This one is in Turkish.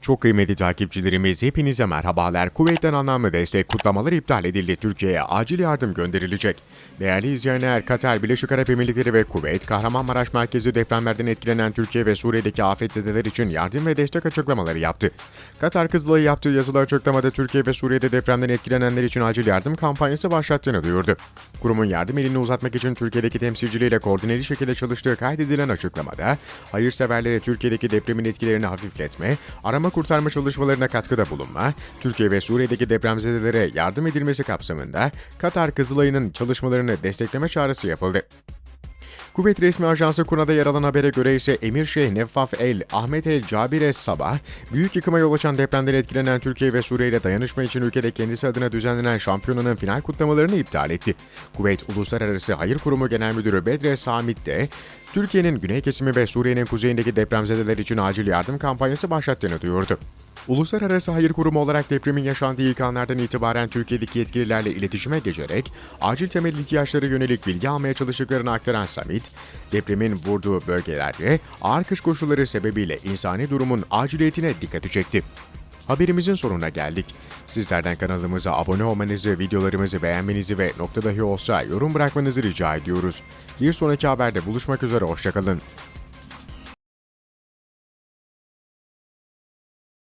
Çok kıymetli takipçilerimiz hepinize merhabalar. Kuveyt'ten anlamlı destek kutlamaları iptal edildi. Türkiye'ye acil yardım gönderilecek. Değerli izleyenler, Katar, Birleşik Arap Emirlikleri ve Kuveyt, Kahramanmaraş merkezi depremlerden etkilenen Türkiye ve Suriye'deki afetzedeler için yardım ve destek açıklamaları yaptı. Katar Kızılay'ı yaptığı yazılı açıklamada Türkiye ve Suriye'de depremden etkilenenler için acil yardım kampanyası başlattığını duyurdu. Kurumun yardım elini uzatmak için Türkiye'deki temsilciliğiyle koordineli şekilde çalıştığı kaydedilen açıklamada, hayırseverlere Türkiye'deki depremin etkilerini hafifletme, arama kurtarma çalışmalarına katkıda bulunma, Türkiye ve Suriye'deki depremzedelere yardım edilmesi kapsamında Katar Kızılay'ın çalışmalarını destekleme çağrısı yapıldı. Kuvvet resmi ajansı Kuna'da yer alan habere göre ise Emir Şeyh Neffaf El, Ahmet El Cabir Sabah, büyük yıkıma yol açan depremden etkilenen Türkiye ve Suriye ile dayanışma için ülkede kendisi adına düzenlenen şampiyonanın final kutlamalarını iptal etti. Kuveyt Uluslararası Hayır Kurumu Genel Müdürü Bedre Samit de, Türkiye'nin güney kesimi ve Suriye'nin kuzeyindeki depremzedeler için acil yardım kampanyası başlattığını duyurdu. Uluslararası Hayır Kurumu olarak depremin yaşandığı ilk anlardan itibaren Türkiye'deki yetkililerle iletişime geçerek acil temel ihtiyaçlara yönelik bilgi almaya çalıştıklarını aktaran Samit, depremin vurduğu bölgelerde ağır kış koşulları sebebiyle insani durumun aciliyetine dikkati çekti. Haberimizin sonuna geldik. Sizlerden kanalımıza abone olmanızı, videolarımızı beğenmenizi ve nokta dahi olsa yorum bırakmanızı rica ediyoruz. Bir sonraki haberde buluşmak üzere, hoşçakalın.